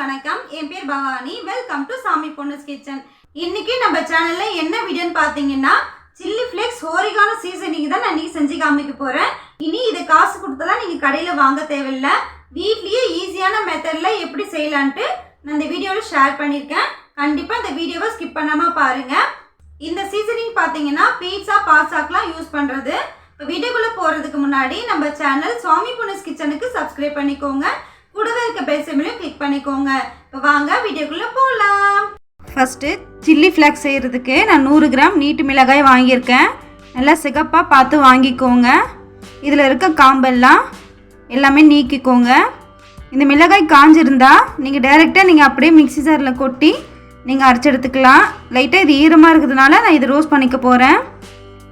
வணக்கம். என் பேர் Bhavani. Welcome to சாமி பொன்னஸ் கிச்சன். இன்னைக்கு நம்ம சேனல்ல என்ன வீடியோன்னு பார்த்தீங்கன்னா சில்லி ஃப்ளேக்ஸ் ஹோரிகான சீசனிங் தான் நான் இன்னைக்கு செஞ்சு காமிக்க போறேன். இனி இது காசு கொடுத்தலாம் நீங்க கடையில வாங்க தேவையில்லை. வீட்லயே ஈஸியான மெத்தட்ல எப்படி செய்யலான்ட்டு நான் இந்த வீடியோவில் ஷேர் பண்ணியிருக்கேன். கண்டிப்பா இந்த வீடியோவை ஸ்கிப் பண்ணாம பாருங்க. இந்த சீசனிங் பார்த்தீங்கன்னா பீட்சா பாஸ்தாக்கெலாம் யூஸ் பண்ணுறது இப்போ வீடியோக்குள்ளே போகிறதுக்கு முன்னாடி நம்ம சேனல் சுவாமி புனஸ் கிச்சனுக்கு சப்ஸ்கிரைப் பண்ணிக்கோங்க. கூடவே இருக்க பெல் சிம்லையும் கிளிக் பண்ணிக்கோங்க. இப்போ வாங்க வீடியோக்குள்ளே போகலாம் ஃபஸ்ட்டு சில்லி ஃப்ளாக்ஸ் செய்கிறதுக்கு நான் நூறு கிராம் நீட்டு மிளகாய் வாங்கியிருக்கேன். நல்லா சிகப்பாக பார்த்து வாங்கிக்கோங்க. இதில் இருக்க காம்பெல்லாம் எல்லாமே நீக்கிக்கோங்க. இந்த மிளகாய் காஞ்சிருந்தா நீங்கள் டைரெக்டாக நீங்கள் அப்படியே மிக்ஸி ஜாரில் கொட்டி நீங்கள் அரைச்சி எடுத்துக்கலாம். லைட்டாக இது ஈரமாக இருக்கிறதுனால நான் இது ரோஸ்ட் பண்ணிக்க போகிறேன்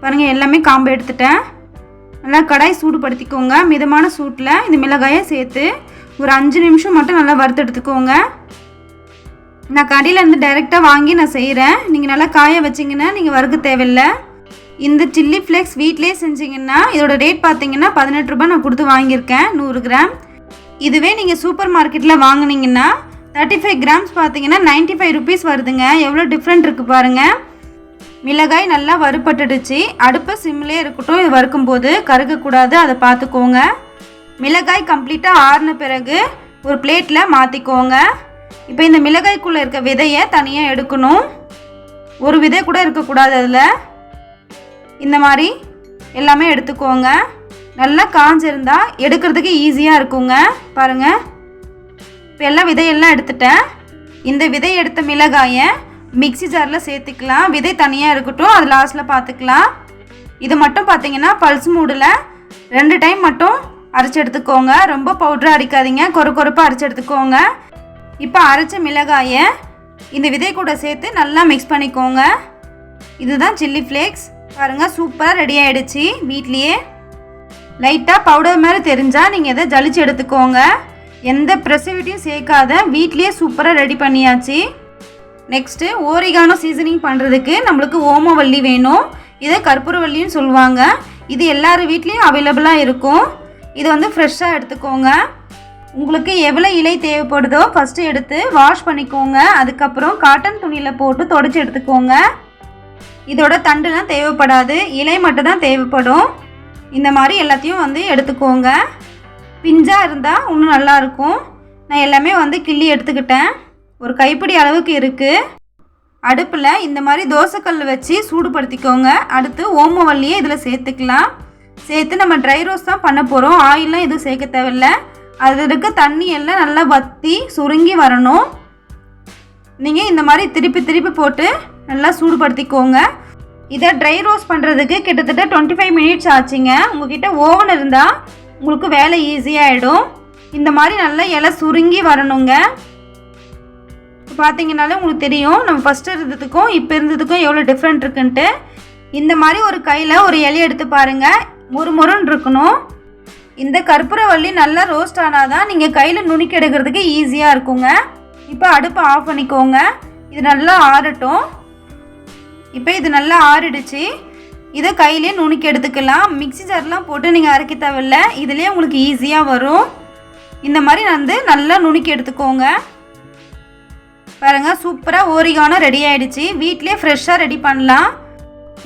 பாருங்கள் எல்லாமே காம்பு எடுத்துட்டேன். நல்லா கடாய் சூடுபடுத்திக்கோங்க. மிதமான சூட்டில் இந்த மிளகாயை சேர்த்து ஒரு அஞ்சு நிமிஷம் மட்டும் நல்லா வறுத்து எடுத்துக்கோங்க. நான் கடையிலேருந்து டைரெக்டாக வாங்கி நான் செய்கிறேன் நீங்கள் நல்லா காய வச்சிங்கன்னா நீங்கள் வறுக்க தேவையில்லை. இந்த சில்லி ஃப்ளேக்ஸ் வீட்டிலே செஞ்சீங்கன்னா இதோட ரேட் பார்த்தீங்கன்னா பதினெட்டு ரூபாய் நான் கொடுத்து வாங்கியிருக்கேன். நூறு கிராம். இதுவே நீங்கள் சூப்பர் மார்க்கெட்டில் வாங்குனீங்கன்னா தேர்ட்டி ஃபைவ் கிராம்ஸ் பார்த்தீங்கன்னா நைன்ட்டி ஃபைவ் ருபீஸ் வருதுங்க. எவ்வளோ டிஃப்ரெண்ட் இருக்குது பாருங்கள் மிளகாய் நல்லா வறுப்பட்டுடுச்சு அடுப்பை சிம்லே இருக்கட்டும். இது வறுக்கும்போது கருகக்கூடாது. அதை பார்த்துக்கோங்க. மிளகாய் கம்ப்ளீட்டாக ஆறின பிறகு ஒரு பிளேட்டில் மாற்றிக்கோங்க இப்போ இந்த மிளகாய்க்குள்ளே இருக்க விதையை தனியாக எடுக்கணும். ஒரு விதை கூட இருக்கக்கூடாது அதில். இந்த மாதிரி எல்லாமே எடுத்துக்கோங்க. நல்லா காஞ்சிருந்தா எடுக்கிறதுக்கு ஈஸியாக இருக்குங்க. பாருங்கள் இப்போ எல்லாம் விதையெல்லாம் எடுத்துட்டேன். இந்த விதை எடுத்த மிளகாயை மிக்சி ஜாரில் சேர்த்துக்கலாம். விதை தனியாக இருக்கட்டும் அது லாஸ்ட்டில் பார்த்துக்கலாம் இது மட்டும் பார்த்தீங்கன்னா பல்ஸ் மூடில் ரெண்டு டைம் மட்டும் அரைச்சி எடுத்துக்கோங்க. ரொம்ப பவுடராக அடிக்காதீங்க. கொறு கொறுப்பாக அரைச்சி எடுத்துக்கோங்க. இப்போ அரைச்ச மிளகாயை இந்த விதை கூட சேர்த்து நல்லா மிக்ஸ் பண்ணிக்கோங்க. இதுதான் சில்லி ஃப்ளேக்ஸ் பாருங்கள் சூப்பராக ரெடி ஆகிடுச்சி வீட்லேயே. லைட்டாக பவுடர் மாதிரி தெரிஞ்சால் நீங்கள் இதை ஜலிச்சு எடுத்துக்கோங்க. எந்த ப்ரெசிவிட்டியும் சேர்க்காத. வீட்லேயே சூப்பராக ரெடி பண்ணியாச்சு. நெக்ஸ்ட்டு ஓரிகானோ சீசனிங் பண்ணுறதுக்கு நம்மளுக்கு ஓமவல்லி வேணும். இதை கற்பூரவல்லின்னு சொல்லுவாங்க. இது எல்லார் வீட்லேயும் அவைலபிளாக இருக்கும். இது வந்து ஃப்ரெஷ்ஷாக எடுத்துக்கோங்க. உங்களுக்கு எவ்வளோ இலை தேவைப்படுதோ ஃபஸ்ட்டு எடுத்து வாஷ் பண்ணிக்கோங்க. அதுக்கப்புறம் காட்டன் துணியில் போட்டு தொடச்சி எடுத்துக்கோங்க. இதோட தண்டுலாம் தேவைப்படாது. இலை மட்டும் தான் தேவைப்படும். இந்த மாதிரி எல்லாத்தையும் வந்து எடுத்துக்கோங்க. பிஞ்சாக இருந்தால் இன்னும் நல்லாயிருக்கும் நான் எல்லாமே வந்து கிள்ளி எடுத்துக்கிட்டேன். ஒரு கைப்பிடி அளவுக்கு இருக்குது அடுப்பில் இந்த மாதிரி தோசைக்கல் வச்சு சூடுபடுத்திக்கோங்க. அடுத்து ஓமவல்லியை இதில் சேர்த்துக்கலாம். சேர்த்து நம்ம ட்ரை ரோஸ் தான் பண்ண போகிறோம் ஆயிலாம் எதுவும் சேர்க்க தேவையில்லை. அது இருக்க தண்ணி எல்லாம் நல்லா வற்றி சுருங்கி வரணும். நீங்கள் இந்த மாதிரி திருப்பி திருப்பி போட்டு நல்லா சூடுபடுத்திக்கோங்க. இதை ட்ரை ரோஸ் பண்ணுறதுக்கு கிட்டத்தட்ட டுவெண்ட்டி ஃபைவ் மினிட்ஸ் ஆச்சுங்க. உங்ககிட்ட ஓவன் இருந்தால் உங்களுக்கு வேலை ஈஸியாகிடும் இந்த மாதிரி நல்லா இலை சுருங்கி வரணுங்க. பார்த்தீங்கனாலே உங்களுக்கு தெரியும் நம்ம ஃபஸ்ட்டு இருந்ததுக்கும் இப்போ இருந்ததுக்கும் எவ்வளோ டிஃப்ரெண்ட் இருக்குன்ட்டு. இந்த மாதிரி ஒரு கையில் ஒரு இலையை எடுத்து பாருங்கள் முறுமுறுன்னு இருக்கணும் இந்த கற்பூரவள்ளி நல்லா ரோஸ்ட் ஆனால் தான் நீங்கள் கையில் நுணுக்கி எடுக்கிறதுக்கு ஈஸியாக இருக்குங்க. இப்போ அடுப்பை ஆஃப் பண்ணிக்கோங்க. இது நல்லா ஆறட்டும். இப்போ இது நல்லா ஆறிடுச்சு. இதை கையிலே நுணுக்கி எடுத்துக்கலாம் மிக்சி ஜார்லாம் போட்டு நீங்கள் அரைக்க தேவையில்ல. இதுலேயே உங்களுக்கு ஈஸியாக வரும். இந்த மாதிரி வந்து நல்லா நுணுக்கி எடுத்துக்கோங்க பாருங்கள் சூப்பராக ஓரிகானம் ரெடி ஆகிடுச்சு வீட்லேயே ஃப்ரெஷ்ஷாக ரெடி பண்ணலாம்.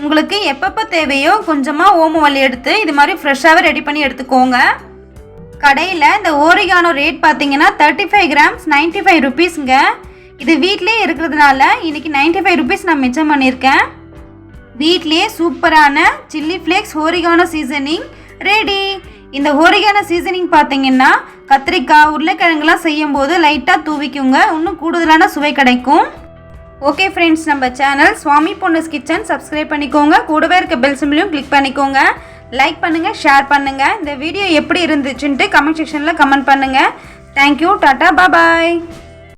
உங்களுக்கு எப்பப்போ தேவையோ கொஞ்சமாக ஓமவல்லி எடுத்து இது மாதிரி ஃப்ரெஷ்ஷாகவே ரெடி பண்ணி எடுத்துக்கோங்க. கடையில் இந்த ஓரிகானோ ரேட் பார்த்தீங்கன்னா thirty five grams ninety five ருபீஸுங்க இது வீட்லேயே இருக்கிறதுனால இன்றைக்கி நைன்ட்டி ஃபைவ் ருபீஸ் நான் மிச்சம் பண்ணியிருக்கேன் வீட்லேயே சூப்பரான chilli flakes oregano seasoning ready இந்த ஹோரிகானோ சீசனிங் பார்த்தீங்கன்னா கத்திரிக்காய் உருளைக்கிழங்குலாம் செய்யும்போது லைட்டாக தூவிக்குங்க. இன்னும் கூடுதலான சுவை கிடைக்கும். ஓகே ஃப்ரெண்ட்ஸ் நம்ம சேனல் சுவாமி பொண்ணுஸ் கிச்சன் சப்ஸ்கிரைப் பண்ணிக்கோங்க. கூடவே இருக்க பெல் சிம்பிளையும் கிளிக் பண்ணிக்கோங்க. லைக் பண்ணுங்கள் ஷேர் பண்ணுங்கள் இந்த வீடியோ எப்படி இருந்துச்சுன்ட்டு கமெண்ட் செக்ஷனில் கமெண்ட் பண்ணுங்கள் தேங்க்யூ டாட்டா பாய்